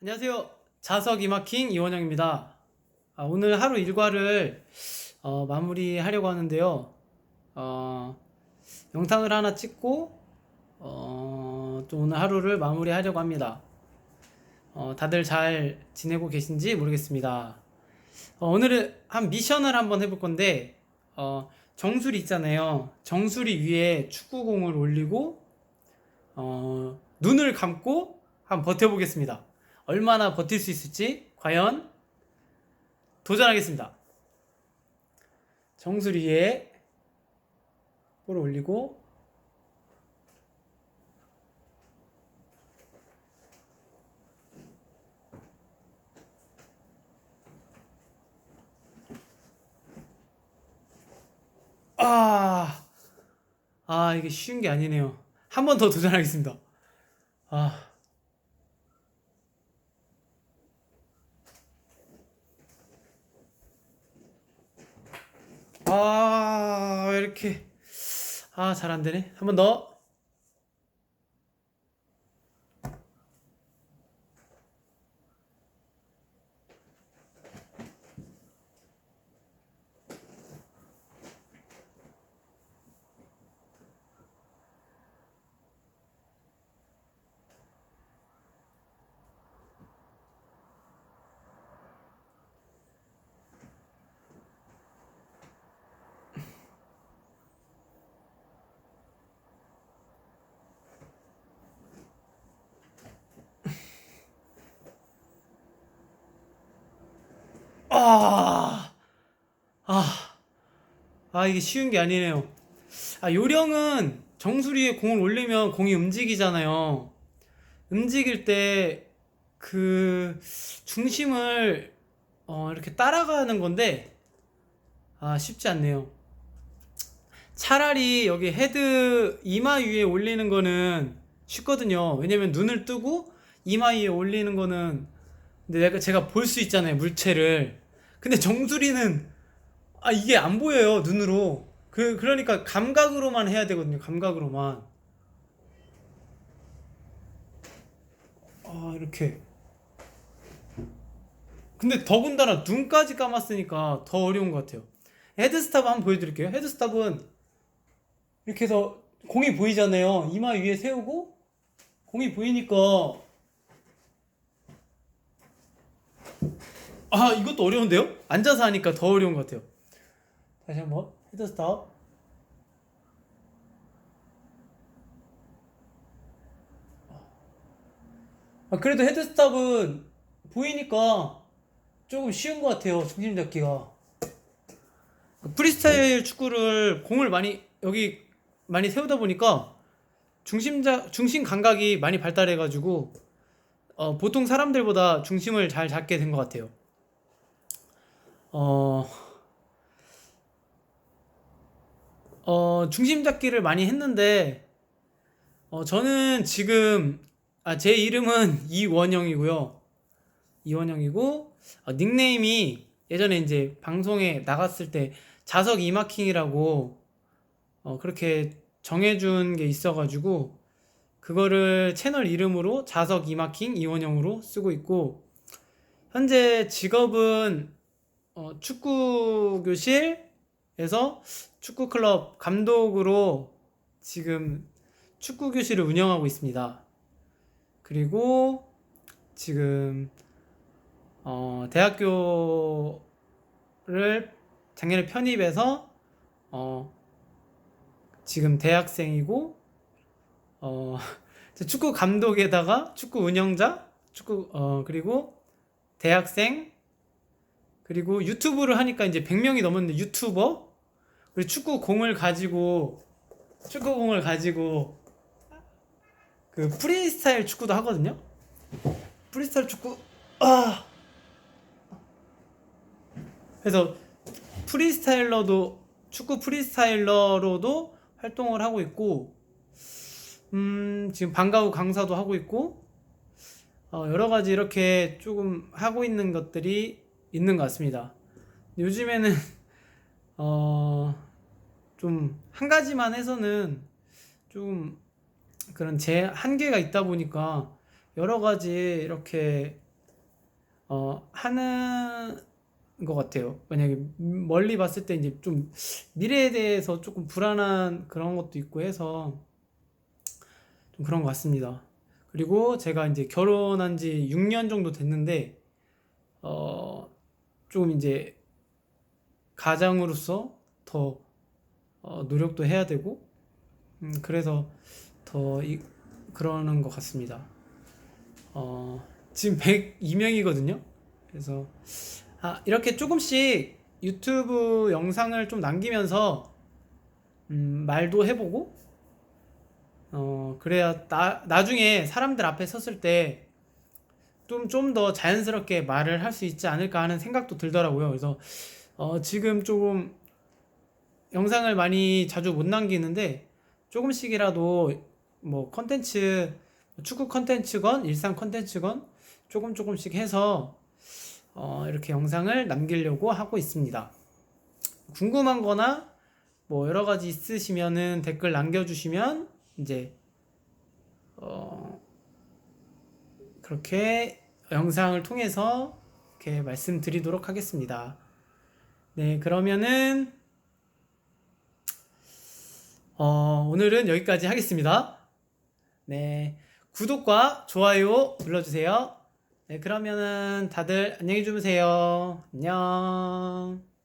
안녕하세요. 자석 이마킹 이원영입니다. 아, 오늘 하루 일과를 어, 마무리하려고 하는데요. 어, 영상을 하나 찍고 어, 또 오늘 하루를 마무리하려고 합니다. 어, 다들 잘 지내고 계신지 모르겠습니다. 어, 오늘은 한 미션을 한번 해볼 건데 어, 정수리 있잖아요. 정수리 위에 축구공을 올리고 어, 눈을 감고 한번 버텨보겠습니다. 얼마나 버틸 수 있을지 과연 도전하겠습니다. 정수리 위에 볼을 올리고 아, 아, 이게 쉬운 게 아니네요. 한 번 더 도전하겠습니다. 아. 아, 왜 이렇게. 아, 잘 안 되네. 한 번 더. 아, 아, 아, 이게 쉬운 게 아니네요. 아, 요령은 정수리에 공을 올리면 공이 움직이잖아요. 움직일 때 그 중심을 어, 이렇게 따라가는 건데, 아, 쉽지 않네요. 차라리 여기 헤드 이마 위에 올리는 거는 쉽거든요. 왜냐면 눈을 뜨고 이마 위에 올리는 거는 근데 내가 제가 볼 수 있잖아요 물체를. 근데 정수리는 아 이게 안 보여요 눈으로. 그 그러니까 감각으로만 해야 되거든요. 감각으로만. 아 이렇게. 근데 더군다나 눈까지 감았으니까 더 어려운 것 같아요. 헤드스탑 한번 보여드릴게요. 헤드스탑은 이렇게 해서 공이 보이잖아요. 이마 위에 세우고 공이 보이니까 아 이것도 어려운데요? 앉아서 하니까 더 어려운 것 같아요. 다시 한번 헤드스탑. 아, 그래도 헤드스탑은 보이니까 조금 쉬운 것 같아요. 중심 잡기가. 프리스타일 축구를 공을 많이 여기 많이 세우다 보니까 중심자 중심 감각이 많이 발달해가지고 어, 보통 사람들보다 중심을 잘 잡게 된 것 같아요. 어, 어, 중심 잡기를 많이 했는데 어, 저는 지금 아, 제 이름은 이원영이고요. 이원영이고 어, 닉네임이 예전에 이제 방송에 나갔을 때 자석 이마킹이라고 어, 그렇게 정해준 게 있어가지고 그거를 채널 이름으로 자석 이마킹 이원영으로 쓰고 있고 현재 직업은 어, 축구 교실에서 축구 클럽 감독으로 지금 축구 교실을 운영하고 있습니다. 그리고 지금 어, 대학교를 작년에 편입해서 어, 지금 대학생이고 어, 축구 감독에다가 축구 운영자, 축구 어 그리고 대학생 그리고 유튜브를 하니까 이제 100명이 넘었는데 유튜버? 그리고 축구 공을 가지고 축구 공을 가지고 그 프리스타일 축구도 하거든요. 프리스타일 축구? 아! 그래서 프리스타일러도 축구 프리스타일러로도 활동을 하고 있고 음, 지금 방과 후 강사도 하고 있고, 어, 여러 가지 이렇게 조금 하고 있는 것들이 있는 것 같습니다. 요즘에는, 어, 좀, 한 가지만 해서는 좀 그런 제 한계가 있다 보니까 여러 가지 이렇게 어, 하는 것 같아요. 만약에 멀리 봤을 때 이제 좀 미래에 대해서 조금 불안한 그런 것도 있고 해서 좀 그런 것 같습니다. 그리고 제가 이제 결혼한 지 6년 정도 됐는데, 어, 조금 이제 가장으로서 더 어, 노력도 해야 되고, 음, 그래서 더 이, 그러는 것 같습니다. 어, 지금 102명이거든요. 그래서 아, 이렇게 조금씩 유튜브 영상을 좀 남기면서 음, 말도 해보고 어, 그래야 나, 나중에 사람들 앞에 섰을 때 좀 좀 더 자연스럽게 말을 할 수 있지 않을까 하는 생각도 들더라고요. 그래서 어, 지금 조금 영상을 많이 자주 못 남기는데 조금씩이라도 뭐 컨텐츠 축구 컨텐츠건 일상 컨텐츠건 조금 조금씩 해서 어, 이렇게 영상을 남기려고 하고 있습니다. 궁금한 거나 뭐 여러 가지 있으시면은 댓글 남겨주시면 이제 어, 그렇게 영상을 통해서 이렇게 말씀드리도록 하겠습니다. 네, 그러면은 어, 오늘은 여기까지 하겠습니다. 네, 구독과 좋아요 눌러주세요. 네, 그러면은 다들 안녕히 주무세요. 안녕.